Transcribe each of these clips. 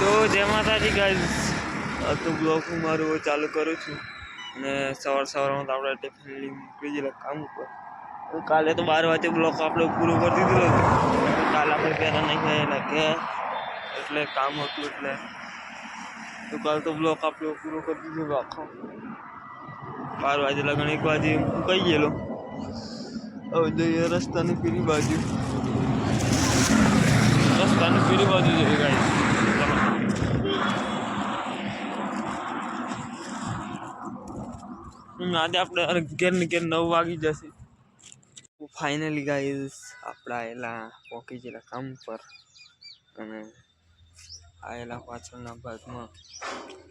તો જય માતાજી ગાઈઝ તો બ્લોગ હું મારું ચાલુ કરું છું. અને સવાર સવારમાં તો આપણે ટિફિન નીકળી જઈએ કામ ઉપર. કાલે તો બાર વાગે બ્લોક આપણે પૂરું કરી દીધું હતું. કાલે આપણે પહેલાં નહીં ગયેલા કે એટલે કામ હતું એટલે. તો કાલે તો બ્લોક આપણે પૂરો કરી દીધો આખો. બાર વાગે લગન એક વાગે કહી ગયેલો. હવે જઈએ રસ્તાની પીરી બાજુ. રસ્તાની પીરી બાજુ જઈએ ગાઈઝ આજે આપણે અગિયાર ને અગિયાર નવ વાગી જશે. ફાઇનલી ગાઈઝ આપણા આયેલા પહોંચી ગયેલા કામ પર. અને આવેલા પાછળના ભાગમાં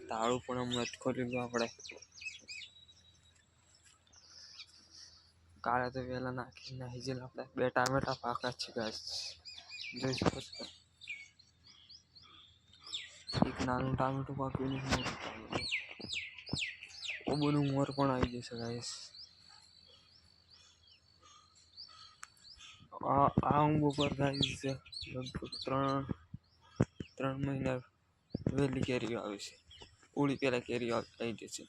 તાળું પણ હમણાં જ ખોલેલું આપણે. કાળા તો વહેલા નાખી નાખી જેલ આપણે. બે ટામેટા પાકા છે ગાઈઝ જોઈ શકો છો. એક નાનું ટામેટું પાક્યું ને એક મોટું ટામેટું. ઓબોનું મોર પણ આવી જશે ગાઈસ આ આ ઉપર ગાઈસ લગભગ ત્રણ ત્રણ મહિના વહેલી કેરીઓ આવે છે. ઓળી પહેલાં કેરીઓ આવી જશે.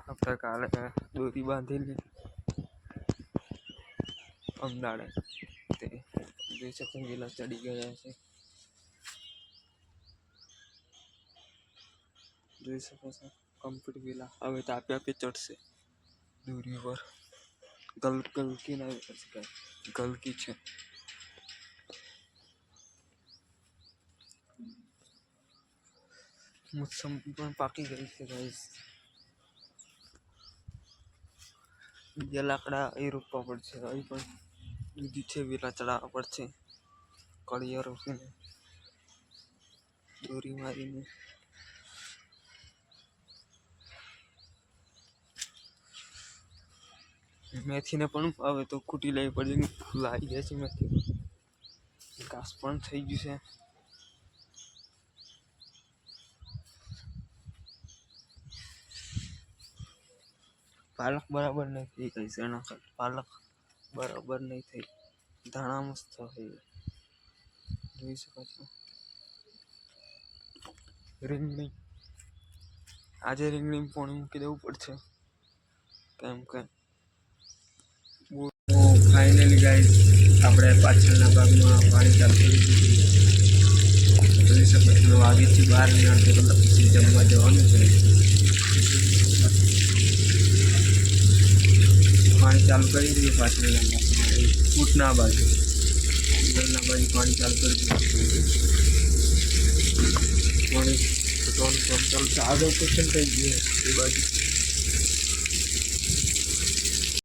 આપણે કાલે દોરી બાંધેલી. અમદાડે તે બે શકો ગેલા ચડી ગયા છે. જોઈ શકો છો કમ્પ્લીટ વેલા હવે તો આપે આપે ચડશે દોરી પર ગલ ગલકી ના શકાય ગલકી છે મોસંબી પણ પાકી ગઈ છે ગાઈસ બીજા લાકડા એ રોપવા પડશે અહીં પણ દૂધી છે વેલા ચડાવવા પડશે કળિયા રોપીને દોરી મારીને મેથીને પણ હવે તો ખૂટી લેવી પડે ફૂલ આવી જાય છે મેથી ઘાસ પણ થઈ ગયું છે. પાલક બરાબર નહીં થઈ ગઈ છે પાલક બરાબર નહીં થઈ. ધાણા મસ્ત થઈ જોઈ શકો છો. રીંગણી આજે રીંગણી પણ મૂકી દેવું પડશે. કેમ કે ફાઇનલી ગાઈસ આપણે પાછળના ભાગમાં પાણી ચાલુ કરી દીધું જોઈ શકો છો વાગીથી બાર ને અડધો કલાક પછી જમવા જવાનું છે. પાણી ચાલુ કરી દીધું પાછળના ભાગમાં. ફૂટના બાજુ. આગળના બાજુ પાણી ચાલુ કરી દીધું પાણી છૂટવાનું કામ ચાલુ છે આગળ ક્વેશ્ચન થઈ ગયું. એ બાજુ.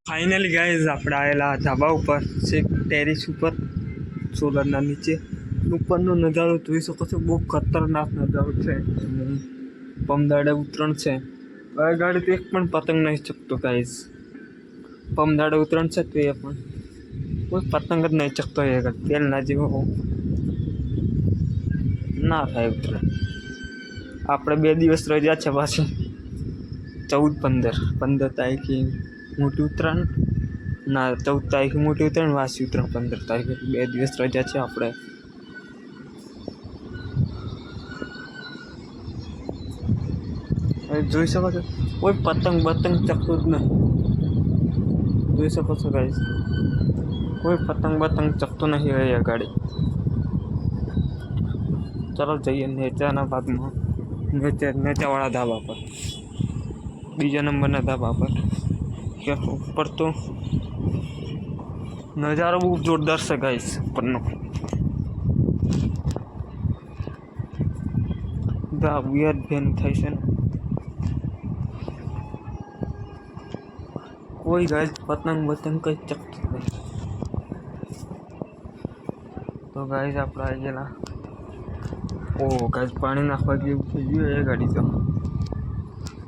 ફાઇનલી ગાઈઝ આપણે આવેલા ધાબા ઉપર છે ટેરિસ ઉપર, સોલરના નીચે. ઉપરનો નજારો જોઈ શકો છો, બહુ ખતરનાક નજારો છે. પમદાડે ઉતરણ છે. હવે ગાડી તો એક પણ પતંગ નહીં ચકતો ગાઈઝ પમદાડે ઉતરણ છે તો એ પણ. કોઈ પતંગ જ નહીં ચકતો એ આગળ તેલના જેવો ના થાય ઉતરણ. આપણે બે દિવસ રજા છે પાછી. ચૌદ પંદર. પંદર તારીખે મોટી ઉત્તરાયણ. ના, ચૌદ તારીખે મોટી ઉત્તરાયણ, વાસી ઉત્તરાયણ, પંદર તારીખે. બે દિવસ રજા છે આપણે. જોઈ શકો છો, કોઈ પતંગ, બતંગ ચકતું જ નહીં. જોઈ શકો છો ગાઈસ કોઈ પતંગ, બતંગ ચકતું નહીં હોય ગાડી. ચાલો જઈએ નેચાના ભાગમાં. નેચા, નેચાવાળા ધાબા પર. બીજા નંબરના ધાબા પર. કે ઉપર તો નજારો બહુ જોરદાર છે ગાઈસ ઉપરનો. બધા વિયર ભેન થાય છે ને. કોઈ ગાય પતંગ બતંગ કઈ ચકતું નહીં તો ગાઈસ આપણે આવી ગયેલા. ઓ ગાઈસ પાણી નાખવા જેવું થઈ ગયું એ ગાડી તો.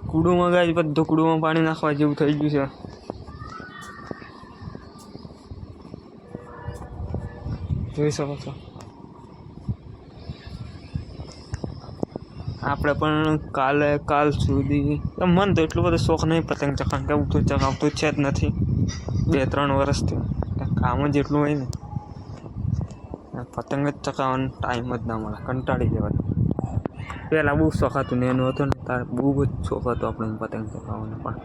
કૂડુમાં ગાય બધું કૂડુમાં પાણી નાખવા જેવું થઈ ગયું છે. જોઈ શકો છો. આપણે પણ કાલે, કાલ સુધી મન તો એટલો બધો શોખ નહીં પતંગ ચકાણ કે ઉઠું તો ચગાવતો છે જ નથી. બે, ત્રણ વર્ષથી. કામ જ એટલું હોય ને. પતંગ જ ચકાવવાનો ટાઈમ જ ના મળે. કંટાળી જવાય પહેલાં બહુ શોખ હતું ને એનો હતો ને તાર બહુ જ શોખ હતો આપણે પતંગ ચગાવવાનો પણ.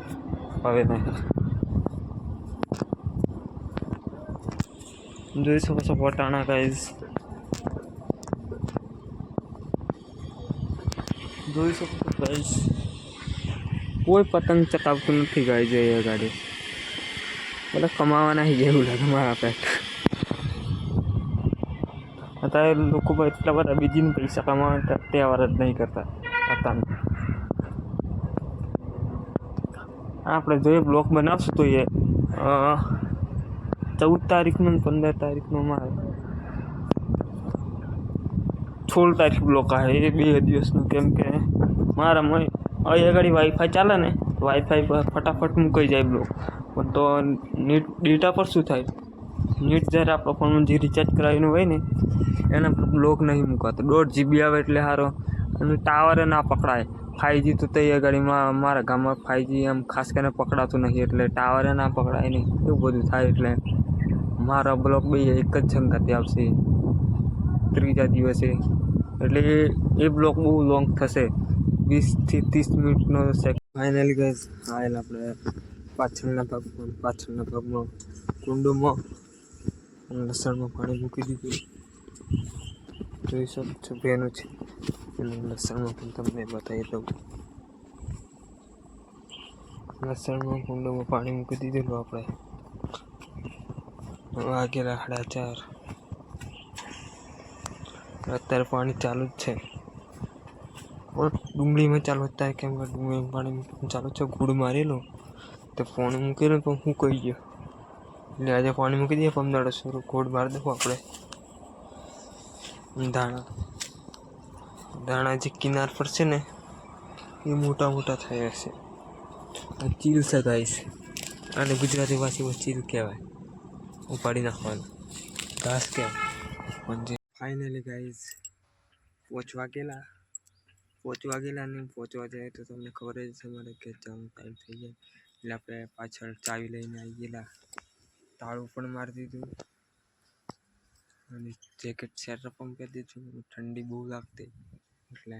હવે નહીં જોઈ શકો છો વટાણા ગાઈઝ જોઈ શકો છો ગાઈઝ કોઈ પતંગ ચકાવતું નથી ગાઈ એ ગાડી. બધા કમાવાના જેવું લાગે મારા પેટ અત્યારે લોકો પણ એટલા બધા બીજીને પૈસા કમાવા તહેવાર જ નહીં કરતા. અત્યારે આપણે જોઈએ બ્લોક બનાવશું તો એ ચૌદ તારીખનો પંદર તારીખનો મારે. સોળ તારીખ બ્લોક આવે, એ બે દિવસનું કેમ કે મારા મય અહીંયા આગળ વાઈફાઈ ચાલે ને વાઈફાઈ પર ફટાફટ મૂકાઈ જાય બ્લોક. પણ તો નેટ ડેટા પર શું થાય? નેટ જ્યારે આપણો ફોનમાં જે રિચાર્જ કરાવીને હોય ને, એના પર બ્લોક નહીં મૂકાતો દોઢ જીબી આવે એટલે સારો અને ટાવરે ના પકડાય. ફાઈવજી તો તૈયાર ગાડીમાં મારા ગામમાં ફાઈવજી એમ ખાસ કરીને પકડાતું નહીં એટલે ટાવરે ના પકડાય નહીં. એવું બધું થાય એટલે મારા બ્લોક બે એક જ સંગાતે આવશે. ત્રીજા દિવસે. એટલે એ- બ્લોક બહુ લોંગ થશે. વીસથી ત્રીસ મિનિટનો સેકન્ડ ફાઇનલી ગેસ આવેલ આપણે પાછળના ભાગમાં પાછળના ભાગમાં, કુંડોમાં. લસણમાં પાણી મૂકી દીધું. જોઈ શકો છો બેનું છે. અને લસણમાં પણ તમને બતાવી દઉં લસણમાં કુંડોમાં પાણી મૂકી દીધેલું આપણે. વાગેલા સાડા ચાર. અત્યારે પાણી ચાલુ જ છે. પણ ડુંગળીમાં ચાલુ જ થાય કેમ કે ડુંગળીમાં પાણી ચાલુ છે ગુડ મારેલો. તો ફોન મૂકેલો પણ હું કહી ગયો. એટલે આજે પાણી મૂકી દઈએ પંદર સ્વરૂપ ગોળ બહાર દઉં આપણે. ધાણા. ધાણા જે કિનાર પર છે ને, એ મોટા મોટા થયા છે. ચીલ છે ગાઈસ. અને ગુજરાતી ભાષામાં ચીલ કહેવાય. ઉપાડી નાખવાનું. ઘાસ કહેવાય. પણ જે ફાઇનલી ગાઈસ, પહોંચવા ગયેલા. પહોંચવા ગયેલા ને પહોંચવા જાય તો તમને ખબર જ છે મારે કે જવાનો ટાઈમ થઈ જાય એટલે આપણે પાછળ ચાવી લઈને આવી ગયેલા. તાળું પણ મારી દીધું. અને જેકેટ સેટઅપ પણ પહેરી દીધું. ઠંડી બહુ લાગતી. એટલે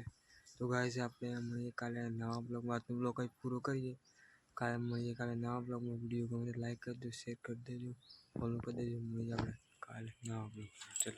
તો ગાઈસ આપણે મળીએ કાલે નવા બ્લોગમાં આજનો બ્લોગ કંઈક પૂરો કરીએ. કાલે મળીએ કાલે નવા બ્લોગમાં વીડિયો ગમે લાઈક કરજો શેર કરી દેજો ફોલો કરી દેજો. મળીએ આપણે કાલે નવા બ્લોગ ચલો.